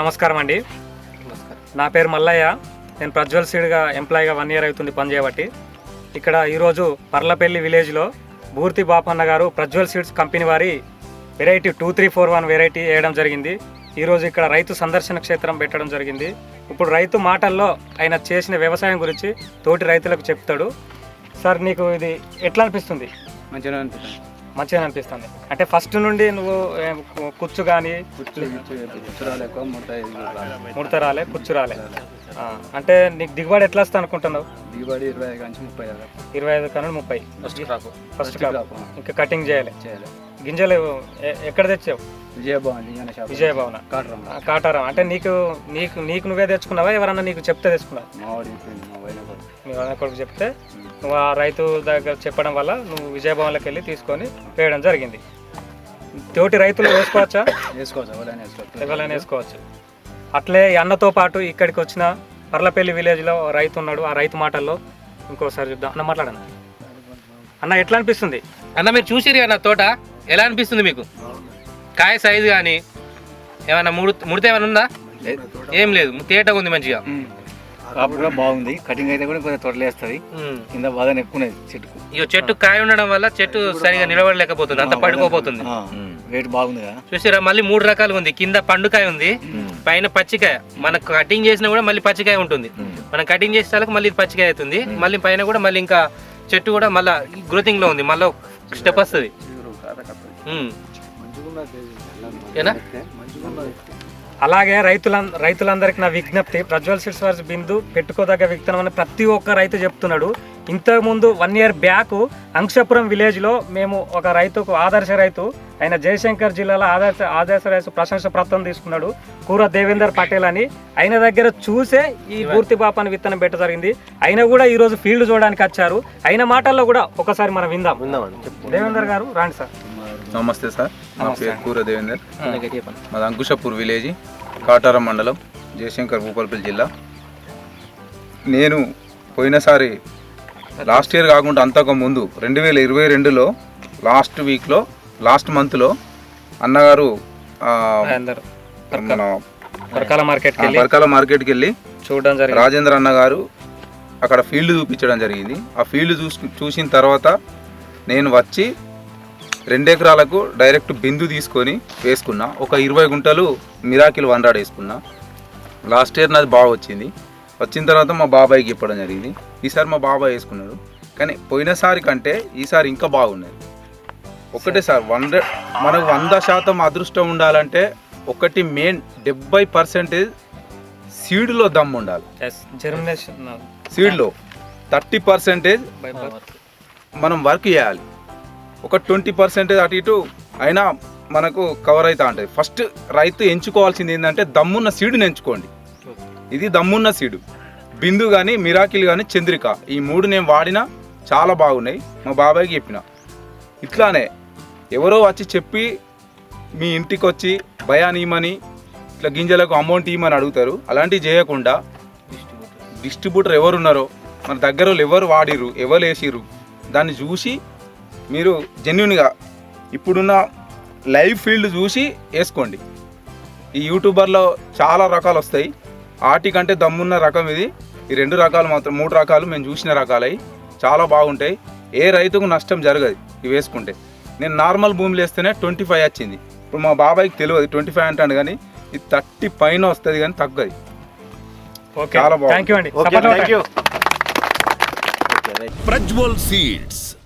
నమస్కారం అండి. నా పేరు మల్లయ్య. నేను ప్రజ్వల్ సీడ్గా ఎంప్లాయీగా వన్ ఇయర్ అవుతుంది పని చేయబట్టి ఇక్కడ ఈరోజు పర్లపల్లి విలేజ్లో భూర్తి బాపన్న గారు ప్రజ్వల్ సీడ్స్ కంపెనీ వారి variety two three four one variety వేయడం జరిగింది. ఈరోజు ఇక్కడ రైతు సందర్శన క్షేత్రం పెట్టడం జరిగింది. ఇప్పుడు రైతు మాటల్లో ఆయన చేసిన వ్యవసాయం గురించి తోటి రైతులకు చెప్తాడు. సార్ నీకు ఇది ఎట్లా అనిపిస్తుంది? మంచిగా అనిపిస్తుంది. మంచిగా అనిపిస్తుంది. అంటే ఫస్ట్ నుండి నువ్వు కుచ్చు కానీ ముడత రాలే. కుచ్చు రాలే. అంటే నీకు దిగుబడి ఎట్లా వస్తా అనుకుంటున్నావు? దిగుబడి ఇరవై ఐదు నుంచి ముప్పై ఇరవై ఐదు కన్నా ముప్పై. First first. ఇంకా కటింగ్ చేయాలి. చేయాలి. గింజలు ఎక్కడ తెచ్చావు? విజయభవన్ విజయభవన? కాటరం. అంటే నీకు నీకు నీకు నువ్వే తెచ్చుకున్నావా? ఎవరన్నా నీకు చెప్తే తెచ్చుకున్నావు? మా అన్న కొడుకు. చెప్తే నువ్వు ఆ రైతు దగ్గర చెప్పడం వల్ల నువ్వు విజయభవన్లోకి వెళ్ళి తీసుకొని వేయడం జరిగింది. తోటి రైతులు వేసుకోవచ్చా? వేసుకోవచ్చు ఎవరైనా వేసుకోవచ్చు. అట్లే అన్నతో పాటు ఇక్కడికి వచ్చిన పర్లపల్లి విలేజ్లో రైతు ఉన్నాడు. ఆ రైతు మాటల్లో ఇంకోసారి చూద్దాం అన్న మాట్లాడన్న. అన్న ఎట్లా అనిపిస్తుంది? అన్న మీరు చూసిరు నా తోట? ఎలా అనిపిస్తుంది మీకు? కాయ సైజు కానీ ఏమైనా ముడు ముడితే ఏమైనా ఉందా? ఏం లేదు తేటగా ఉంది మంచిగా. కాపు కూడా బాగుంది. కటింగ్ అయితే కూడా కొంచెం తొడలేస్తుంది. కింద చెట్టుకు. ఇగో చెట్టు కాయ ఉండడం వల్ల చెట్టు సరిగా నిలబడలేకపోతుంది. అంత పడిపోతుంది వెయిట్ బాగుంది చూసారా మళ్ళీ మూడు రకాలు ఉంది. కింద పండుకాయ ఉంది పైన పచ్చికాయ. మనకు కటింగ్ చేసినా కూడా మళ్ళీ పచ్చికాయ ఉంటుంది. మనం కటింగ్ చేసేసరికి మళ్ళీ పచ్చికాయ అవుతుంది. మళ్ళీ పైన కూడా మళ్ళీ ఇంకా చెట్టు కూడా మళ్ళీ గ్రోతింగ్లో ఉంది. మళ్ళీ స్టెప్ వస్తుంది. ఉమ్. ఏనా? అలాగే రైతుల రైతులందరికీ నా విజ్ఞప్తి ప్రజ్వల్ సిక్స్ వర్స్ బిందు పెట్టుకోదగ్గ విత్తనం అని ప్రతి ఒక్క రైతు చెప్తున్నాడు. ఇంతకుముందు వన్ ఇయర్ బ్యాక్ అంక్షపురం విలేజ్లో మేము ఒక రైతుకు ఆదర్శ రైతు ఆయన జయశంకర్ జిల్లాలో ఆదర్శ ఆదర్శ రైతు ప్రశంస ప్రాప్తం తీసుకున్నాడు కూర దేవేందర్ పటేల్ అని. ఆయన దగ్గర చూసే ఈ పూర్తి బాపాని విత్తనం పెట్ట జరిగింది. ఆయన కూడా ఈ రోజు ఫీల్డ్ చూడడానికి వచ్చారు. ఆయన మాటల్లో కూడా ఒకసారి మనం విందాం. దేవేందర్ గారు రాండి సార్. నమస్తే సార్. నా పేరు కూర దేవేందర్ మాది అంకుషపూర్ విలేజ్ కాటారం మండలం జయశంకర్ భూపాలపల్లి జిల్లా. నేను పోయినసారి లాస్ట్ ఇయర్ కాకుండా అంతకు ముందు రెండు వేల ఇరవై రెండులో లాస్ట్ వీక్లో లాస్ట్ మంత్లో అన్నగారు మన పరకాల మార్కెట్కి పరకాల మార్కెట్కి వెళ్ళి చూడడం జరిగింది. రాజేంద్ర అన్న గారు అక్కడ ఫీల్డ్ చూపించడం జరిగింది. ఆ ఫీల్డ్ చూసి చూసిన తర్వాత నేను వచ్చి రెండెకరాలకు డైరెక్ట్ బిందు తీసుకొని వేసుకున్నా. ఒక ఇరవై గుంటలు మిరాకిల్ వన్ రాడ్ వేసుకున్నా. లాస్ట్ ఇయర్ నాది బాగా వచ్చింది. వచ్చిన తర్వాత మా బాబాయ్కి చెప్పడం జరిగింది. ఈసారి మా బాబాయ్ వేసుకున్నాడు. కానీ పోయినసారి కంటే ఈసారి ఇంకా బాగున్నది ఒకటే సార్ వంద మనకు వంద శాతం అదృష్టం ఉండాలంటే ఒకటి మెయిన్ డెబ్బై పర్సెంటేజ్ సీడ్లో దమ్ము ఉండాలి. జర్మినేషన్ సీడ్లో థర్టీ పర్సెంటేజ్ మనం వర్క్ చేయాలి. ఒక ట్వంటీ పర్సెంటేజ్ అటు ఇటు అయినా మనకు కవర్ అవుతా ఉంటుంది ఫస్ట్ రైతు ఎంచుకోవాల్సింది ఏంటంటే దమ్మున్న సీడుని ఎంచుకోండి. ఇది దమ్మున్న సీడు. బిందు కానీ మిరాకిల్ కానీ చంద్రిక. ఈ మూడు నేను వాడినా చాలా బాగున్నాయి. మా బాబాయ్కి చెప్పిన. ఇట్లానే ఎవరో వచ్చి చెప్పి మీ ఇంటికి వచ్చి భయాన్ని ఇమ్మని ఇట్లా గింజలకు అమౌంట్ ఇవ్వమని అడుగుతారు. అలాంటివి చేయకుండా డిస్ట్రిబ్యూటర్ ఎవరున్నారో మన దగ్గర వాళ్ళు ఎవరు వాడిరు ఎవరు వేసిరు దాన్ని చూసి మీరు జెన్యున్గా ఇప్పుడున్న లైవ్ ఫీల్డ్ చూసి వేసుకోండి. ఈ యూట్యూబర్లో చాలా రకాలు వస్తాయి. వాటికంటే దమ్మున్న రకం ఇది. ఈ రెండు రకాలు మాత్రం మూడు రకాలు మేము చూసిన రకాలై. చాలా బాగుంటాయి. ఏ రైతుకు నష్టం జరగదు ఇవి వేసుకుంటే. నేను నార్మల్ భూమిలో వేస్తేనే ట్వంటీ ఫైవ్ వచ్చింది. ఇప్పుడు మా బాబాయ్కి తెలియదు ట్వంటీ ఫైవ్ అంటాను కానీ ఇది థర్టీ పైన వస్తుంది కానీ తగ్గదు. ఓకే. చాలా బాగుంది. ప్రజ్వల్ సీడ్స్